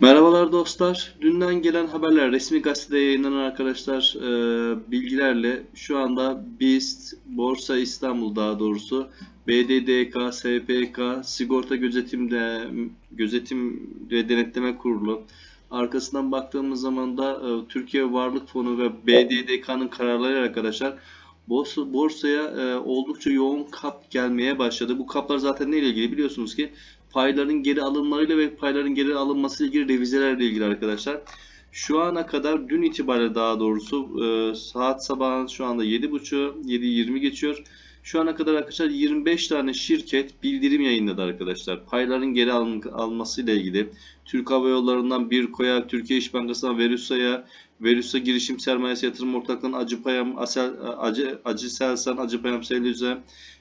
Merhabalar dostlar. Dünden gelen haberler resmi gazetede yayınlanan arkadaşlar e, bilgilerle şu anda BIST, Borsa İstanbul daha doğrusu BDDK, SPK, Sigorta Gözetimde Gözetim ve Denetleme Kurulu arkasından baktığımız zaman da e, Türkiye Varlık Fonu ve BDDK'nın kararları arkadaşlar borsa, borsaya e, oldukça yoğun kap gelmeye başladı. Bu kaplar zaten neyle ilgili biliyorsunuz ki payların geri alınmalarıyla ve payların geri alınması ile ilgili revizelerle ilgili arkadaşlar. Şu ana kadar dün itibariyle daha doğrusu e, saat sabahın şu anda 7.30 7.20 geçiyor. Şu ana kadar arkadaşlar 25 tane şirket bildirim yayınladı arkadaşlar. Payların geri alın, alınması ile ilgili. Türk Hava Yolları'ndan Birko'ya, Türkiye İş Bankası'ndan Verusa'ya, Verusa Girişim Sermayesi Yatırım Ortaklığı'ndan Acıpayam, Asel, Acı, Acı Selsan, Acıpayam Selüze,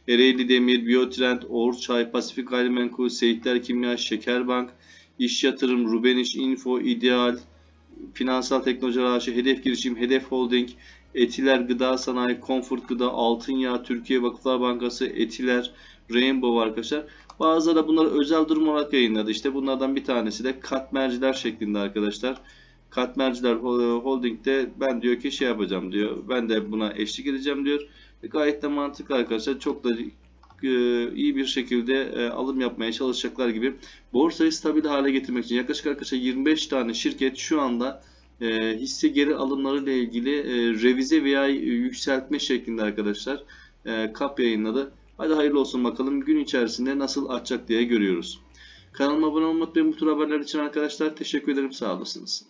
Ereğli Demir, Biotrend, Orçay, Pasifik Gayrimenkul, Seyitler Kimya, Şekerbank, İş Yatırım, Rubeniş Info, İdeal, Finansal Teknolojiler AŞ, Hedef Girişim, Hedef Holding, Etiler Gıda Sanayi, Comfort Gıda, Altın Yağ, Türkiye Vakıflar Bankası, Etiler, Rainbow arkadaşlar. Bazıları da bunları özel durum olarak yayınladı. İşte bunlardan bir tanesi de katmerciler şeklinde arkadaşlar. Katmerciler Holding'de ben diyor ki şey yapacağım diyor. Ben de buna eşlik edeceğim diyor. E, gayet de mantıklı arkadaşlar. Çok da e, iyi bir şekilde e, alım yapmaya çalışacaklar gibi. Borsayı stabil hale getirmek için yaklaşık arkadaşlar 25 tane şirket şu anda e, hisse geri alımları ile ilgili e, revize veya yükseltme şeklinde arkadaşlar e, kap yayınladı. Hadi hayırlı olsun bakalım gün içerisinde nasıl açacak diye görüyoruz. Kanalıma abone olmayı unutmayın bu tür haberler için arkadaşlar. Teşekkür ederim sağ olasınız.